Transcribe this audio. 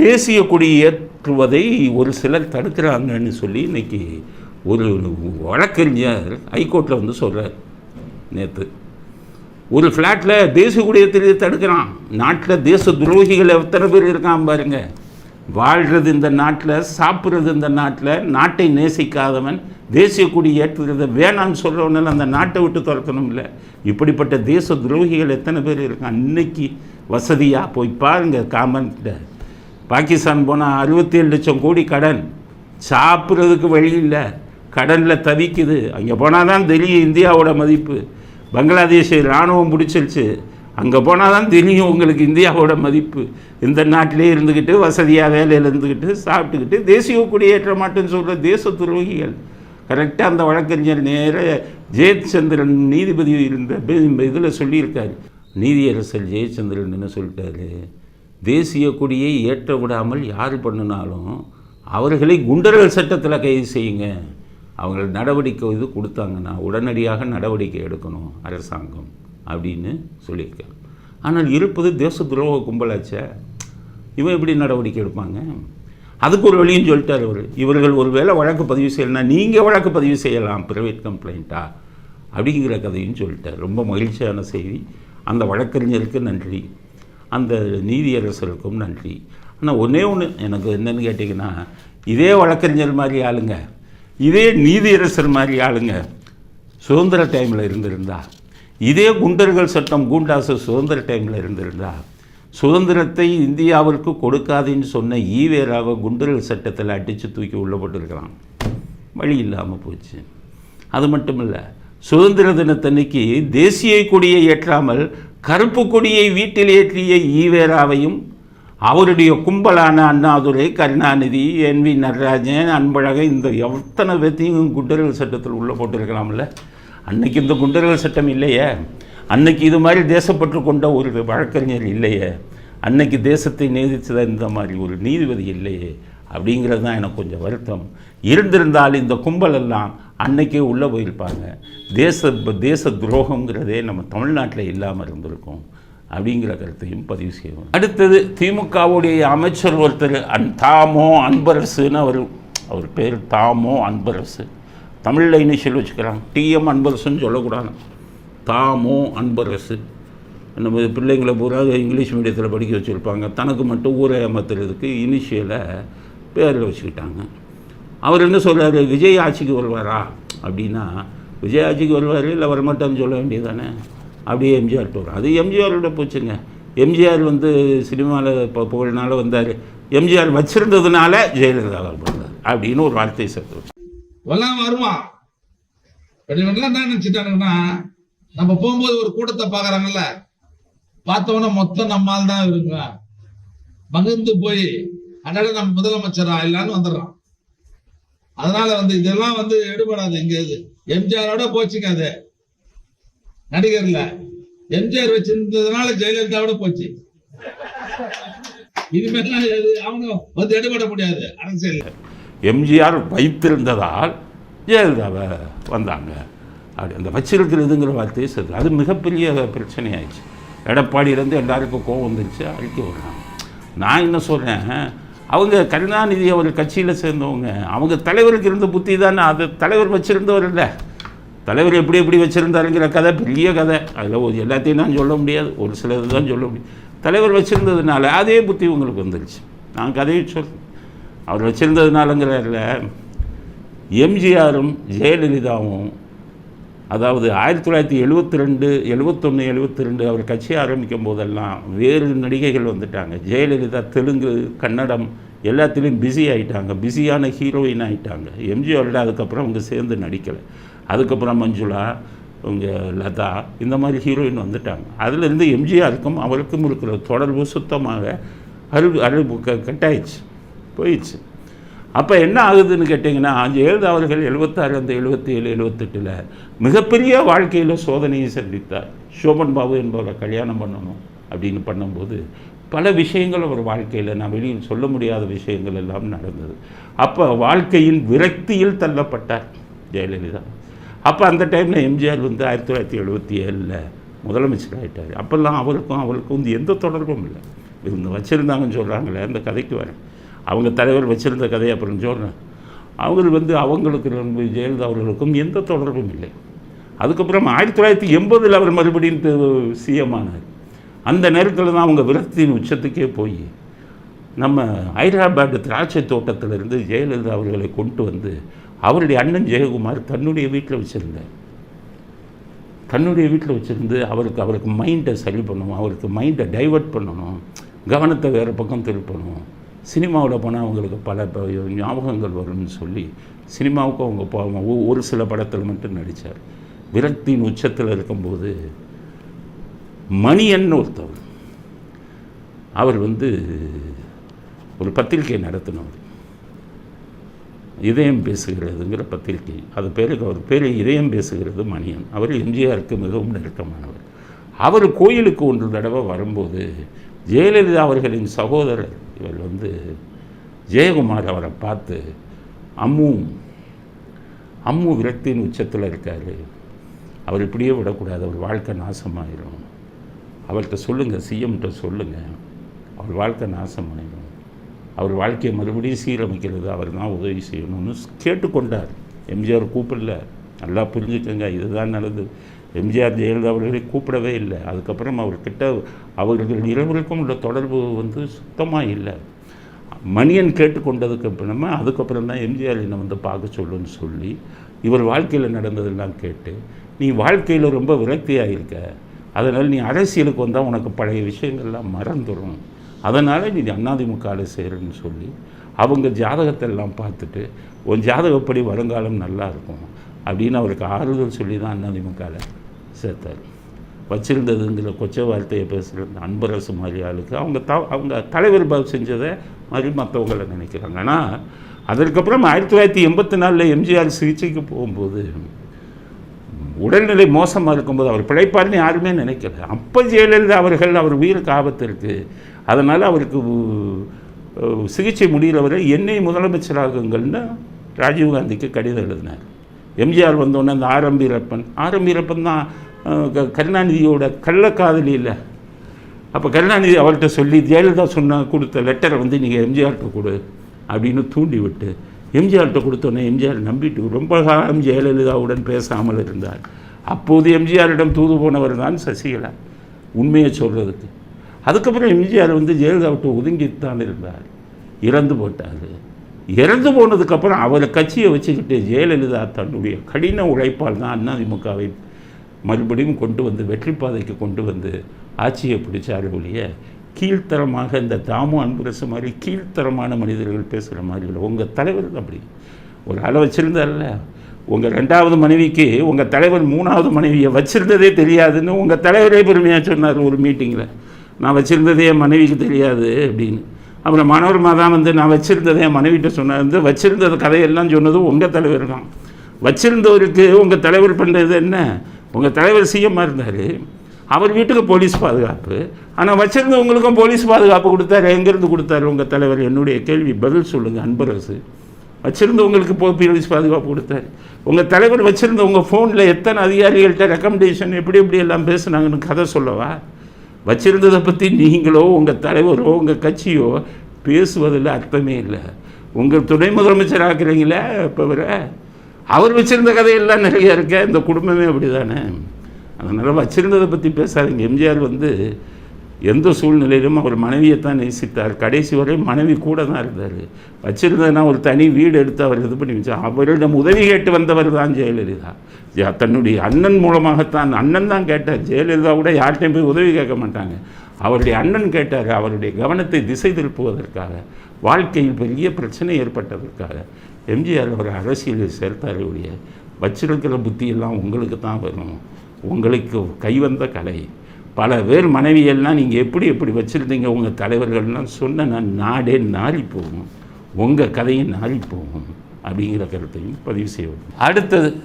தேசிய கொடி ஏற்றுவதை ஒரு சிலர் தடுக்கிறாங்கன்னு சொல்லி இன்னைக்கு ஒரு வழக்கறிஞர் ஹைகோர்ட்டில் வந்து சொல்கிறார் நேற்று ஒரு ஃப்ளாட்டில் தேசிய கொடியத்தை தடுக்கிறான். நாட்டில் தேச துரோகிகள் எத்தனை பேர் இருக்கான் பாருங்க. வாழ்கிறது இந்த நாட்டில் சாப்பிட்றது இந்த நாட்டில் நாட்டை நேசிக்காதவன் தேசிய கொடி ஏற்றுகிறத வேணான்னு சொல்கிறவனால அந்த நாட்டை விட்டு துரத்தணும்ல. இப்படிப்பட்ட தேச துரோகிகள் எத்தனை பேர் இருக்கான்? இன்னைக்கு வசதியாக போய் பாருங்கள் காமன்கிட்ட பாகிஸ்தான் போனால் அறுபத்தேழு லட்சம் கோடி கடன். சாப்பிட்றதுக்கு வழி இல்லை. கடனில் தவிக்குது. அங்கே போனால் தான் தெரியும் இந்தியாவோட மதிப்பு. பங்களாதேஷ் இராணுவம் பிடிச்சிருச்சு. அங்கே போனால் தான் தெரியும் உங்களுக்கு இந்தியாவோட மதிப்பு. இந்த நாட்டிலே இருந்துக்கிட்டு வசதியாக வேலையில் இருந்துக்கிட்டு சாப்பிட்டுக்கிட்டு தேசிய குடியேற்ற மாட்டேன்னு சொல்கிற தேச துரோகிகள். கரெக்டாக அந்த வழக்கறிஞர் நேர ஜெயச்சந்திரன் நீதிபதி இருந்த இதில் சொல்லியிருக்காரு. நீதியரசர் ஜெயச்சந்திரன் என்ன சொல்லிட்டாரு? தேசிய கொடியை ஏற்ற விடாமல் யார் பண்ணினாலும் அவர்களை குண்டர்கள் சட்டத்தில் கைது செய்யுங்க. அவங்க நடவடிக்கை இது கொடுத்தாங்கன்னா உடனடியாக நடவடிக்கை எடுக்கணும் அரசாங்கம் அப்படின்னு சொல்லியிருக்காரு ஆனால் இருப்பது தேச துரோக கும்பலாச்சே. இவன் எப்படி நடவடிக்கை எடுப்பாங்க? அதுக்கு ஒரு வழியும் சொல்லிட்டார் அவர். இவர்கள் ஒரு வேளை வழக்கு பதிவு செய்யலைன்னா நீங்கள் வழக்கு பதிவு செய்யலாம் ப்ரைவேட் கம்ப்ளைண்ட்டா அப்படிங்கிற கதையும் சொல்லிட்டார். ரொம்ப மகிழ்ச்சியான செய்தி. அந்த வழக்கறிஞருக்கு நன்றி. அந்த நீதியரசருக்கும் நன்றி. ஆனால் ஒன்றே ஒன்று எனக்கு என்னென்னு கேட்டிங்கன்னா இதே வழக்கறிஞர் மாதிரி ஆளுங்க இதே நீதியரசர் மாதிரி ஆளுங்க சுதந்திர டைமில் இருந்திருந்தா இதே குண்டர்கள் சட்டம் கூண்டாசு சுதந்திர டைமில் இருந்திருந்தா சுதந்திரத்தை இந்தியாவிற்கு கொடுக்காதுன்னு சொன்ன ஈவேராவை குண்டர்கள் சட்டத்தில் அடித்து தூக்கி உள்ளப்பட்டிருக்கிறான் வழி இல்லாமல் போச்சு. அது மட்டும் இல்லை சுதந்திர தினத்தன்னைக்கு தேசிய கொடியை ஏற்றாமல் கருப்பு கொடியை வீட்டில் ஏற்றிய ஈவேராவையும் அவருடைய கும்பலான அண்ணாதுரை கருணாநிதி என் வி நடராஜன் அன்பழகன் இந்த எத்தனை பேர்த்தையும் குண்டர்கள் சட்டத்தில் உள்ளே போட்டிருக்கலாம்ல? அன்னைக்கு இந்த குண்டர்கள் சட்டம் இல்லையே. அன்னைக்கு இது மாதிரி தேசப்பற்று கொண்ட ஒரு வழக்கறிஞர் இல்லையே. அன்னைக்கு தேசத்தை நேசித்தத இந்த மாதிரி ஒரு நீதிபதி இல்லையே. அப்படிங்கிறது தான் எனக்கு கொஞ்சம் வருத்தம். இருந்திருந்தால் இந்த கும்பலெல்லாம் அன்னைக்கே உள்ளே போயிருப்பாங்க. தேச தேச துரோகங்கிறதே நம்ம தமிழ்நாட்டில் இல்லாமல் இருந்திருக்கும் அப்படிங்கிற கருத்தையும் பதிவு செய்வோம். அடுத்தது திமுகவுடைய அமைச்சர் ஒருத்தர் அன் தாமோ அன்பரசுன்னு அவர் அவர் பேர் தாமோ அன்பரசு. தமிழில் இனிஷியல் வச்சுக்கிறாங்க. டிஎம் அன்பரசுன்னு சொல்லக்கூடாது. தாமோ அன்பரசு. நம்ம பிள்ளைங்களை பூரா இங்கிலீஷ் மீடியத்தில் படிக்க வச்சுருப்பாங்க. தனக்கு மட்டும் ஊரை ஏமாத்துறதுக்கு இனிஷியலை பேரில் வச்சுக்கிட்டாங்க. அவர் என்ன சொல்கிறார் விஜய் ஆட்சிக்கு வருவாரா? அப்படின்னா விஜய் ஆட்சிக்கு வருவார் இல்லை வரமாட்டான்னு சொல்ல வேண்டியதானே அப்படியே எம்ஜிஆர் வரும் அது எம்ஜிஆரோட போச்சுங்க. எம்ஜிஆர் வந்து சினிமாவில் இப்போ புகழ்னால வந்தார். எம்ஜிஆர் வச்சிருந்ததுனால ஜெயலலிதா வந்தார் அப்படின்னு ஒரு வார்த்தையை சேர்த்து எல்லாம் வருவான் என்ன நினைச்சிட்டானுங்கன்னா நம்ம போகும்போது ஒரு கூட்டத்தை பார்க்குறாங்கல்ல பார்த்தவொன்னே மொத்தம் நம்மால் தான் இருக்குங்க. மகிழ்ந்து போய் அன்றாட நம்ம முதலமைச்சரா? இல்லான்னு வந்துடுறான். அதனால வந்து இதெல்லாம் வந்து எடுபடாது எங்கேயாவது எம்ஜிஆரோட போச்சுங்க அது. நடிகர்ல. எம்ஜிஆர் வச்சிருந்ததுனால ஜெயலலிதாவோட போச்சு. இனிமேலாம் அவங்க வந்து எடுபட முடியாது அரசியல் எம்ஜிஆர் வைத்திருந்ததால் ஜெயலலிதாவை வந்தாங்க. அப்படி அந்த வச்சிருக்கிறதுங்கிற வார்த்தையை சேர்த்து அது மிகப்பெரிய பிரச்சனையாயிடுச்சு. எடப்பாடியிலேருந்து எல்லாருக்கும் கோவம் வந்துருச்சு அழிக்க விடுறாங்க. நான் என்ன சொல்கிறேன் அவங்க கருணாநிதி அவர் கட்சியில் சேர்ந்தவங்க. அவங்க தலைவருக்கு இருந்த புத்தி தானே அது தலைவர் வச்சுருந்தவர் இல்லை. தலைவர் எப்படி எப்படி வச்சுருந்தாருங்கிற கதை பெரிய கதை. அதில் ஒரு எல்லாத்தையும் நான் சொல்ல முடியாது ஒரு சிலது தான் சொல்ல முடியும். தலைவர் வச்சுருந்ததுனால அதே புத்தி உங்களுக்கு வந்துருச்சு. நான் கதையை சொல்கிறேன் அவர் வச்சுருந்ததுனாலங்கிறதுல எம்ஜிஆரும் ஜெயலலிதாவும் அதாவது ஆயிரத்தி தொள்ளாயிரத்தி எழுபத்தி ரெண்டு எழுபத்தொன்று எழுபத்தி ரெண்டு அவர் கட்சி ஆரம்பிக்கும் போதெல்லாம் வேறு நடிகைகள் வந்துட்டாங்க. ஜெயலலிதா தெலுங்கு கன்னடம் எல்லாத்துலேயும் பிஸி ஆகிட்டாங்க பிஸியான ஹீரோயின் ஆகிட்டாங்க எம்ஜிஆரோட அதுக்கப்புறம் அவங்க சேர்ந்து நடிக்கலை. அதுக்கப்புறம் மஞ்சுளா அவங்க லதா இந்த மாதிரி ஹீரோயின் வந்துட்டாங்க. அதுலேருந்து எம்ஜிஆருக்கும் அவருக்கும் இருக்கிற தொடர்பு சுத்தமாக அருள் அருள் கட்டாயிடுச்சு. போயிடுச்சு. அப்போ என்ன ஆகுதுன்னு கேட்டிங்கன்னா ஜெயலலிதா அவர்கள் எழுபத்தாறு அந்த எழுபத்தி ஏழு எழுபத்தெட்டில் மிகப்பெரிய வாழ்க்கையில் சோதனையை சந்தித்தார். சோபன் பாபு என்பவரை கல்யாணம் பண்ணணும் அப்படின்னு பண்ணும்போது பல விஷயங்கள் அவர் வாழ்க்கையில் நான் வெளியில் சொல்ல முடியாத விஷயங்கள் எல்லாம் நடந்தது. அப்போ வாழ்க்கையில் விரக்தியில் தள்ளப்பட்டார் ஜெயலலிதா. அப்போ அந்த டைமில் எம்ஜிஆர் வந்து ஆயிரத்தி தொள்ளாயிரத்தி எழுபத்தி ஏழில் முதலமைச்சர் ஆகிட்டார் அப்போல்லாம் அவருக்கும் அவருக்கும் வந்து எந்த தொடர்பும் இல்லை. இவங்க வச்சுருந்தாங்கன்னு சொல்கிறாங்களே அந்த கதைக்கு வரேன். அவங்க தலைவர் வச்சுருந்த கதையை அப்புறம் சொல்கிறேன் அவங்க வந்து அவங்களுக்கு ஜெயலலிதா அவர்களுக்கும் எந்த தொடர்பும் இல்லை. அதுக்கப்புறம் ஆயிரத்தி தொள்ளாயிரத்தி எண்பதில் அவர் மறுபடியும் சிஎம் ஆனார். அந்த நேரத்தில் தான் அவங்க விரக்தியின் உச்சத்துக்கே போய். நம்ம ஹைதராபாத் திராட்சை தோட்டத்திலிருந்து ஜெயலலிதா அவர்களை கொண்டு வந்து அவருடைய அண்ணன் ஜெயக்குமார் தன்னுடைய வீட்டில் வச்சுருந்தார். தன்னுடைய வீட்டில் வச்சுருந்து அவருக்கு அவருக்கு மைண்டை சரி பண்ணணும் அவருக்கு மைண்டை டைவர்ட் பண்ணணும் கவனத்தை வேறு பக்கம் திருப்பணும். சினிமாவில் போனால் அவங்களுக்கு பல ப- ஞாபகங்கள் வரும்னு சொல்லி சினிமாவுக்கு அவங்க போவாங்க ஒரு சில படத்தில் மட்டும் நடித்தார் விரக்தியின் உச்சத்தில் இருக்கும்போது மணியன் ஒருத்தவர். அவர் வந்து ஒரு பத்திரிகை நடத்தினவர். இதயம் பேசுகிறதுங்கிற பத்திரிகை. அது பேருக்கு அவர் பேர் இதயம் பேசுகிறது மணியன். அவர் எம்ஜிஆருக்கு மிகவும் நெருக்கமானவர். அவர் கோயிலுக்கு ஒன்று தடவை வரும்போது ஜெயலலிதா அவர்களின் சகோதரர் இவள் வந்து ஜெயக்குமார் அவரை பார்த்து அம்மு அம்மு விரக்தியின் உச்சத்தில் இருக்கார். அவர் இப்படியே விடக்கூடாது. அவர் வாழ்க்கை நாசமாயிரும். அவர்கிட்ட சொல்லுங்கள் சிஎம்கிட்ட சொல்லுங்கள் அவர் வாழ்க்கை நாசமாயிடும் அவர் வாழ்க்கையை மறுபடியும் சீரமைக்கிறது. அவர் தான் உதவி செய்யணும்னு கேட்டுக்கொண்டார். எம்ஜிஆர் கூப்பிடல. நல்லா புரிஞ்சுக்கங்க. இதுதான் நல்லது. எம்ஜிஆர் ஜெயலலிதா அவர்களை கூப்பிடவே இல்லை. அதுக்கப்புறம் அவர்கிட்ட அவர்கள் இருவருக்கும் உள்ள தொடர்பு வந்து சுத்தமாக இல்லை. மணியன் கேட்டுக்கொண்டதுக்கு அப்புறமா அதுக்கப்புறம் தான் எம்ஜிஆர் என்னை வந்து பார்க்க சொல்லுன்னு சொல்லி இவர் வாழ்க்கையில் நடந்ததெல்லாம் கேட்டு நீ வாழ்க்கையில் ரொம்ப விரக்தியாக இருக்க அதனால் நீ அரசியலுக்கு வந்தால் உனக்கு பழைய விஷயங்கள்லாம் மறந்துடும். அதனால் நீ அண்ணாதிமுகவில் சேருன்னு சொல்லி அவங்க ஜாதகத்தை எல்லாம் பார்த்துட்டு உன் ஜாதகப்படி வருங்காலம் நல்லா இருக்கும். அப்படின்னு அவருக்கு ஆறுதல் சொல்லி தான் அண்ணாதிமுகவில் சேர்த்தார். வச்சிருந்ததுங்கிற கொச்சை வார்த்தையை பேசுகிற அன்பரசு மாதிரி ஆளுக்கு அவங்க த அவங்க தலைவர் பாவ் செஞ்சதை மாதிரி மற்றவங்கள நினைக்கிறாங்க. ஆனால் அதற்கப்புறம் ஆயிரத்தி தொள்ளாயிரத்தி எண்பத்தி நாலில் எம்ஜிஆர் சிகிச்சைக்கு போகும்போது உடல்நிலை மோசமாக இருக்கும்போது அவர் பிழைப்பார்னு யாருமே நினைக்கல. அப்போ ஜெயலலிதா அவர்கள் அவர் உயிருக்கு ஆபத்து இருக்குது அதனால் அவருக்கு சிகிச்சை முடிகிறவரை என்னை முதலமைச்சராகுங்கள்னு ராஜீவ்காந்திக்கு கடிதம் எழுதினார். எம்ஜிஆர் வந்தோடனே அந்த ஆர் வீரப்பன் தான் கருணாநிதியோட கள்ளக்காதலி இல்லை அப்போ கருணாநிதி அவர்கிட்ட சொல்லி ஜெயலலிதா சொன்ன கொடுத்த லெட்டரை வந்து நீங்கள் எம்ஜிஆர்கிட்ட கொடு அப்படின்னு தூண்டி விட்டு எம்ஜிஆர்கிட்ட கொடுத்தோன்னே எம்ஜிஆர் நம்பிட்டு ரொம்ப காலம் ஜெயலலிதாவுடன் பேசாமல் இருந்தார். அப்போது எம்ஜிஆரிடம் தூது போனவர் தான் சசிகலா உண்மையை சொல்கிறதுக்கு அதுக்கப்புறம் எம்ஜிஆர் வந்து ஜெயலலிதாவிட்ட ஒதுங்கித்தான் இருந்தார். இறந்து போட்டார். இறந்து போனதுக்கப்புறம் அவரை கட்சியை வச்சுக்கிட்டு ஜெயலலிதா தன்னுடைய கடின உழைப்பால் தான் அதிமுகவை மறுபடியும் கொண்டு வந்து வெற்றி பாதைக்கு கொண்டு வந்து ஆட்சியை பிடிச்சார் ஒழிய கீழ்த்தரமாக இந்த தாமு அன்பரசு மாதிரி கீழ்த்தரமான மனிதர்கள் பேசுகிற மாதிரி இல்லை. உங்கள் தலைவர் அப்படி. ஒரு ஆளை வச்சுருந்தார்ல. உங்கள் ரெண்டாவது மனைவிக்கு உங்கள் தலைவர் மூணாவது மனைவியை வச்சுருந்ததே தெரியாதுன்னு உங்கள் தலைவரே பெருமையாக சொன்னார் ஒரு மீட்டிங்கில் நான் வச்சுருந்ததே என் மனைவிக்கு தெரியாது அப்படின்னு. அப்புறம் மனோரமா தான் வந்து நான் வச்சுருந்ததே என் மனைவிட்ட சொன்னார். வந்து வச்சுருந்தது கதையெல்லாம் சொன்னதும் உங்கள் தலைவர் தான். வச்சுருந்தவருக்கு உங்கள் தலைவர் பண்ணுறது என்ன? உங்கள் தலைவர் சிஎம்மாக இருந்தார். அவர் வீட்டுக்கு போலீஸ் பாதுகாப்பு. ஆனால் வச்சுருந்தவங்களுக்கும் போலீஸ் பாதுகாப்பு கொடுத்தாரு. எங்கேருந்து கொடுத்தாரு உங்கள் தலைவர்? என்னுடைய கேள்வி. பதில் சொல்லுங்கள் அன்பரசு வச்சுருந்தவங்களுக்கு போ போலீஸ் பாதுகாப்பு கொடுத்தாரு. உங்கள் தலைவர் வச்சுருந்த உங்கள் ஃபோனில் எத்தனை அதிகாரிகள்கிட்ட ரெக்கமெண்டேஷன் எப்படி எப்படி எல்லாம் பேசுனாங்கன்னு கதை சொல்லவா? வச்சிருந்ததை பற்றி நீங்களோ உங்கள் தலைவரோ உங்கள் கட்சியோ பேசுவதில் அர்த்தமே இல்லை. உங்கள் துணை முதலமைச்சர் ஆக்குறீங்களே இப்போ வர அவர் வச்சிருந்த கதையெல்லாம் நிறைய இருக்க இந்த குடும்பமே அப்படி தானே அதனால் வச்சிருந்ததை பற்றி பேசாதீங்க. எம்ஜிஆர் வந்து எந்த சூழ்நிலையிலும் அவர் மனைவியை தான் நேசித்தார். கடைசி வரை மனைவி கூட தான் இருந்தார். வச்சிருந்ததுன்னா ஒரு தனி வீடு எடுத்து அவர் இது பண்ணி வச்சு அவரிடம் உதவி கேட்டு வந்தவர் தான் ஜெயலலிதா. தன்னுடைய அண்ணன் மூலமாகத்தான் அண்ணன் தான் கேட்டார். ஜெயலலிதா கூட யார்கிட்டையும் போய் உதவி கேட்க மாட்டாங்க. அவருடைய அண்ணன் கேட்டார் அவருடைய கவனத்தை திசை திருப்புவதற்காக வாழ்க்கையில் பெரிய பிரச்சனை ஏற்பட்டதற்காக. எம்ஜிஆர் அவர் அரசியலில் சேர்த்தாரே ஒழிய வச்சிருக்கிற புத்தியெல்லாம் உங்களுக்கு தான் வரும். உங்களுக்கு கைவந்த கலை. பல பேர் மனைவியெல்லாம் நீங்கள் எப்படி எப்படி வச்சுருந்தீங்க உங்கள் தலைவர்கள்லாம் சொன்ன நான் நாடே நாறி போகும். உங்கள் கதையும் நாரி போகும். அப்படிங்கிற கருத்தையும் பதிவு செய்வோம். அடுத்தது